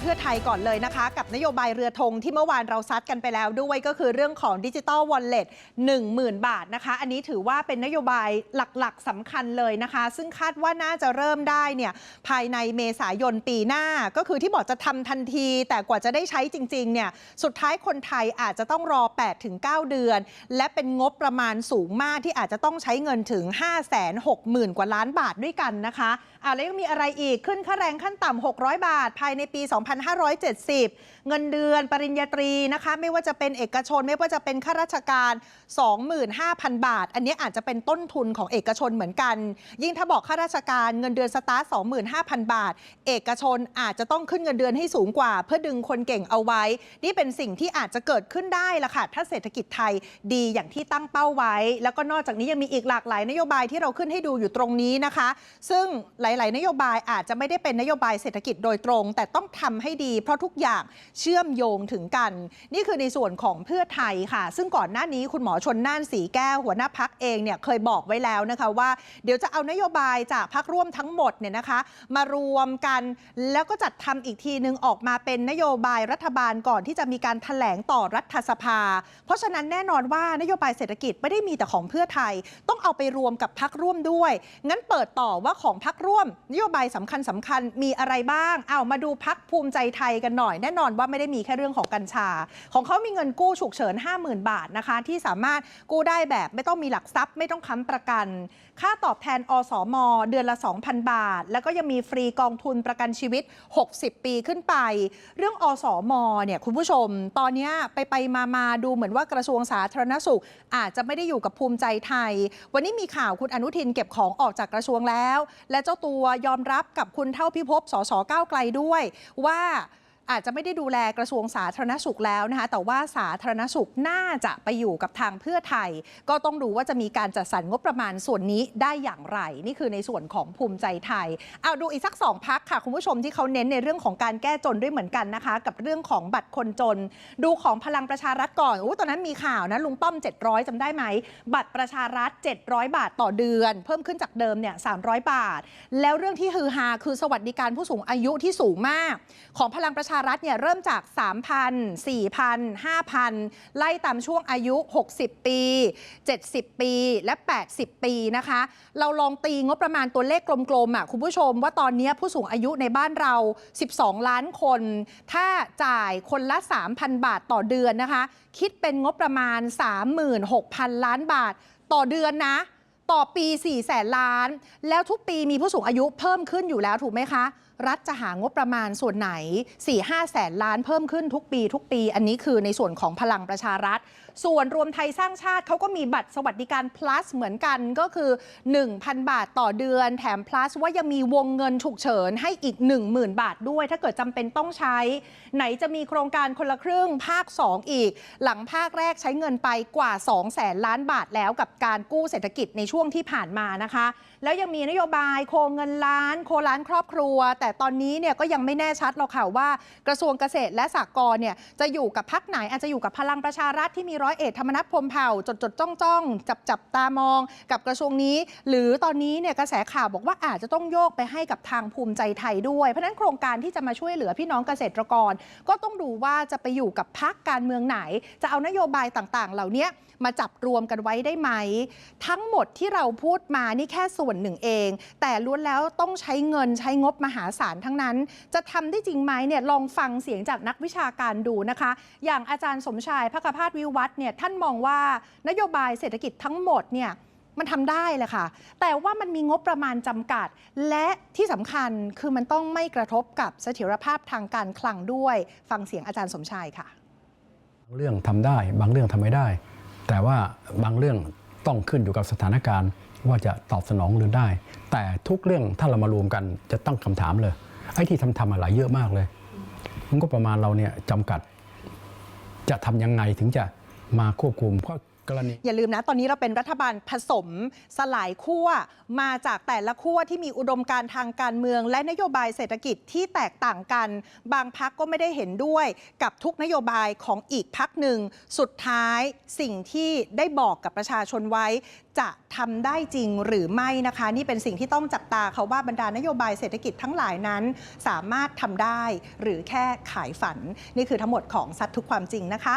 เพื่อไทยก่อนเลยนะคะ กับนโยบายเรือธงที่เมื่อวานเราซัดกันไปแล้วด้วยก็คือเรื่องของดิจิตอลวอลเล็ต10,000บาทนะคะ อันนี้ถือว่าเป็นนโยบายหลักๆสำคัญเลยนะคะ ซึ่งคาดว่าน่าจะเริ่มได้เนี่ยภายในเมษายนปีหน้าก็คือที่บอกจะทำทันที แต่กว่าจะได้ใช้จริงๆเนี่ยสุดท้ายคนไทยอาจจะต้องรอ 8-9 เดือน และเป็นงบประมาณสูงมากที่อาจจะต้องใช้เงินถึง 560,000 กว่าล้านบาทด้วยกันนะคะอ่าแล้วยังมีอะไรอีกขึ้นค่าแรงขั้นต่ำ600 บาท ภายในปี2570 เงินเดือนปริญญาตรีนะคะไม่ว่าจะเป็นเอกชนไม่ว่าจะเป็นข้าราชการ 25,000 บาท อันนี้อาจจะเป็นต้นทุนของเอกชนเหมือนกัน ยิ่งถ้าบอกข้าราชการเงินเดือนสตาร์ท25,000 บาท เอกชนอาจจะต้องขึ้นเงินเดือนให้สูงกว่า เพื่อดึงคนเก่งเอาไว้ นี่เป็นสิ่งที่อาจจะเกิดขึ้นได้ละค่ะถ้าเศรษฐกิจไทยดีอย่างที่ตั้งเป้าไว้ แล้วก็นอกจากนี้ยังมีอีกหลากหลายนโยบายที่เราขึ้นให้ดูอยู่ตรงนี้นะคะ ซึ่งหลาย ๆ นโยบายอาจจะไม่ได้เป็นนโยบายเศรษฐกิจโดยตรง แต่ต้องทำให้ดี เพราะทุกอย่างเชื่อมโยงถึงกัน นี่คือในส่วนของเพื่อไทยค่ะ ซึ่งก่อนหน้านี้คุณหมอชนน่านสีแก้วหัวหน้าพักเองเนี่ยเคยบอกไว้แล้วนะคะว่า เดี๋ยวจะเอานโยบายจากพักร่วมทั้งหมดเนี่ยนะคะ มารวมกันแล้วก็จัดทำอีกทีนึงออกมาเป็นนโยบายรัฐบาลก่อนที่จะมีการถแถลงต่อรัฐสภา เพราะฉะนั้นแน่นอนว่านโยบายเศรษฐกิจไม่ได้มีแต่ของเพื่อไทย ต้องเอาไปรวมกับพักร่วมด้วย งั้นเปิดต่อว่าของพักร่วม นโยบายสำคัญสำคัญมีอะไรบ้าง เอามาดูพักภูมิใจไทยกันหน่อย แน่นอนว่าไม่ได้มีแค่เรื่องของกัญชา ของเขามีเงินกู้ฉุกเฉิน 50,000 บาทนะคะ ที่สามารถกู้ได้แบบไม่ต้องมีหลักทรัพย์ ไม่ต้องค้ำประกัน ค่าตอบแทนอสม เดือนละ 2,000 บาท แล้วก็ยังมีฟรีกองทุนประกันชีวิต 60 ปีขึ้นไป เรื่องอสมเนี่ยคุณผู้ชม ตอนนี้ไปไปมามาดูเหมือนว่ากระทรวงสาธารณสุข อาจจะไม่ได้อยู่กับภูมิใจไทย วันนี้มีข่าวคุณอนุทินเก็บของออกจากกระทรวงแล้ว และเจ้าตัวยอมรับกับคุณเท่าพิภพสสก้าวไกลด้วยว่า啊 อาจจะไม่ได้ดูแลกระทรวงสาธารณสุขแล้วนะคะแต่ว่าสาธารณสุขน่าจะไปอยู่กับทางเพื่อไทย ก็ต้องดูว่าจะมีการจัดสรรงบประมาณส่วนนี้ได้อย่างไร นี่คือในส่วนของภูมิใจไทยเอาดูอีกสักสองพักค่ะ คุณผู้ชมที่เขาเน้นในเรื่องของการแก้จนด้วยเหมือนกันนะคะ กับเรื่องของบัตรคนจน ดูของพลังประชารัฐก่อนโอ้ตอนนั้นมีข่าวนะลุงป้อม 700จำได้ไหม บัตรประชารัฐ 700 บาทต่อเดือน เพิ่มขึ้นจากเดิมเนี่ย300 บาท แล้วเรื่องที่ฮือฮาคือสวัสดิการผู้สูงอายุที่สูงมาก ของพลังประชารัฐเนี่ยเริ่มจาก 3,000 4,000 5,000 ไล่ตามช่วงอายุ 60 ปี 70 ปีและ 80 ปีนะคะ เราลองตีงบประมาณตัวเลขกลมๆอะคุณผู้ชมว่าตอนนี้ผู้สูงอายุในบ้านเรา 12 ล้านคน ถ้าจ่ายคนละ 3,000 บาทต่อเดือนนะคะ คิดเป็นงบประมาณ 36,000 ล้านบาทต่อเดือนนะต่อปี4แสนล้าน แล้วทุกปีมีผู้สูงอายุเพิ่มขึ้นอยู่แล้วถูกไหมคะ รัฐจะหางบประมาณส่วนไหน 4-5แสนล้านเพิ่มขึ้นทุกปีทุกปี อันนี้คือในส่วนของพลังประชารัฐ ส่วนรวมไทยสร้างชาติเขาก็มีบัตรสวัสดิการ plus เหมือนกันก็คือ 1,000 บาทต่อเดือน แถม plus ว่ายังมีวงเงินฉุกเฉินให้อีก 10,000 บาทด้วย ถ้าเกิดจำเป็นต้องใช้ ไหนจะมีโครงการคนละครึ่งภาค 2 อีก หลังภาคแรกใช้เงินไปกว่า2แสนล้านบาทแล้วกับการกู้เศรษฐกิจในช่วงที่ผ่านมานะคะ แล้วยังมีนโยบายโคเงินล้าน โคล้านครอบครัวแต่ตอนนี้เนี่ยก็ยังไม่แน่ชัดหรอกค่ะว่ากระทรวงเกษตรและสหกรณ์เนี่ยจะอยู่กับพักไหนอาจจะอยู่กับพลังประชารัฐที่มีร้อยเอกธรรมนัฐพรมเผ่าจดจดจ้องจ้องจับจับตามอง กับกระทรวงนี้ หรือตอนนี้เนี่ยกระแสข่าวบอกว่าอาจจะต้องโยกไปให้กับทางภูมิใจไทยด้วย เพราะฉะนั้นโครงการที่จะมาช่วยเหลือพี่น้องเกษตรกร ก็ต้องดูว่าจะไปอยู่กับพักการเมืองไหน จะเอานโยบายต่างๆ เหล่านี้มาจับรวมกันไว้ได้ไหม ทั้งหมดที่เราพูดมานี่แค่ส่วนหนึ่งเอง แต่ล้วนแล้วต้องใช้เงินใช้งบมหาาลทั้งนั้น จะทำได้จริงไหมเนี่ยลองฟังเสียงจากนักวิชาการดูนะคะ อย่างอาจารย์สมชายพระกพาสวิวัฒน์เนี่ยท่านมองว่านโยบายเศรษฐกิจทั้งหมดเนี่ยมันทำได้แหละค่ะ แต่ว่ามันมีงบประมาณจำกัด และที่สำคัญคือมันต้องไม่กระทบกับเสถียรภาพทางการคลังด้วย ฟังเสียงอาจารย์สมชายค่ะ บางเรื่องทำได้ บางเรื่องทำไม่ได้ แต่ว่าบางเรื่องต้องขึ้นอยู่กับสถานการณ์ ว่าจะตอบสนองหรือได้ แต่ทุกเรื่องถ้าเรามารวมกันจะตั้งคำถามเลย ไอ้ที่ทำทำอะไรเยอะมากเลยมันก็ประมาณเราเนี่ยจำกัด จะทำยังไงถึงจะมาควบคุมเพราะ กรณีอย่าลืมนะ ตอนนี้เราเป็นรัฐบาลผสมสลายขั้วมาจากแต่ละขั้วที่มีอุดมการณ์ทางการเมือง และนโยบายเศรษฐกิจที่แตกต่างกัน บางพักก็ไม่ได้เห็นด้วยกับทุกนโยบายของอีกพักหนึ่ง สุดท้ายสิ่งที่ได้บอกกับประชาชนไว้ จะทำได้จริงหรือไม่นะคะ นี่เป็นสิ่งที่ต้องจับตาเขาว่าบรรดานโยบายเศรษฐกิจทั้งหลายนั้น สามารถทำได้หรือแค่ขายฝัน นี่คือทั้งหมดของซัดทุกความจริงนะคะ